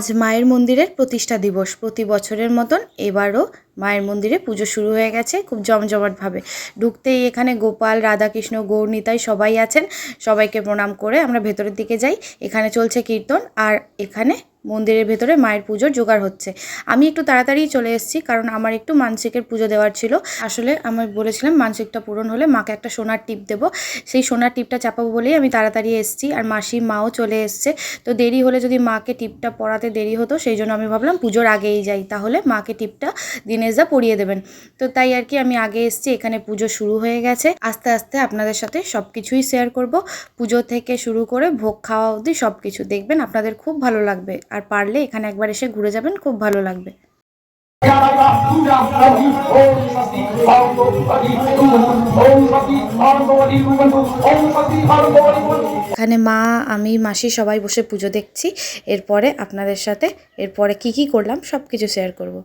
আজ মায়ের মন্দিরের প্রতিষ্ঠা দিবস। প্রতি বছরের মতন এবারও মায়ের মন্দিরে পুজো শুরু হয়ে গেছে খুব জমজমাটভাবে। ঢুকতেই এখানে গোপাল, রাধাকৃষ্ণ গৌরনিতাই সবাই আছেন। সবাইকে প্রণাম করে আমরা ভেতরের দিকে যাই। এখানে চলছে কীর্তন আর এখানে মন্দিরের ভেতরে মায়ের পুজোর জোগাড় হচ্ছে। আমি একটু তাড়াতাড়ি চলে এসেছি, কারণ আমার একটু মানসিকের পুজো দেওয়ার ছিল। আসলে আমি বলেছিলাম, মানসিকটা পূরণ হলে মাকে একটা সোনার টিপ দেবো। সেই সোনার টিপটা চাপাবো বলেই আমি তাড়াতাড়ি এসেছি, আর মাসি মাও চলে এসছে। তো দেরি হলে যদি মাকে টিপটা পরাতে দেরি হতো, সেই জন্য আমি ভাবলাম পুজোর আগেই যাই। তাহলে মাকে টিপটা দিনেশ দা পরিয়ে দেবেন। তো তাই আর কি আমি আগে এসেছি, এখানে পুজো শুরু হয়ে গেছে। আস্তে আস্তে আপনাদের সাথে সব কিছুই শেয়ার করব। পুজো থেকে শুরু করে ভোগ খাওয়া অবধি সব কিছু দেখবেন, আপনাদের খুব ভালো লাগবে। আর পারলে এখানে একবার এসে ঘুরে যাবেন, খুব ভালো লাগবে। এখানে মা, আমি, মাসি সবাই বসে পুজো দেখছি। এরপরে আপনাদের সাথে, এরপরে কি কি করলাম সব কিছু শেয়ার করব।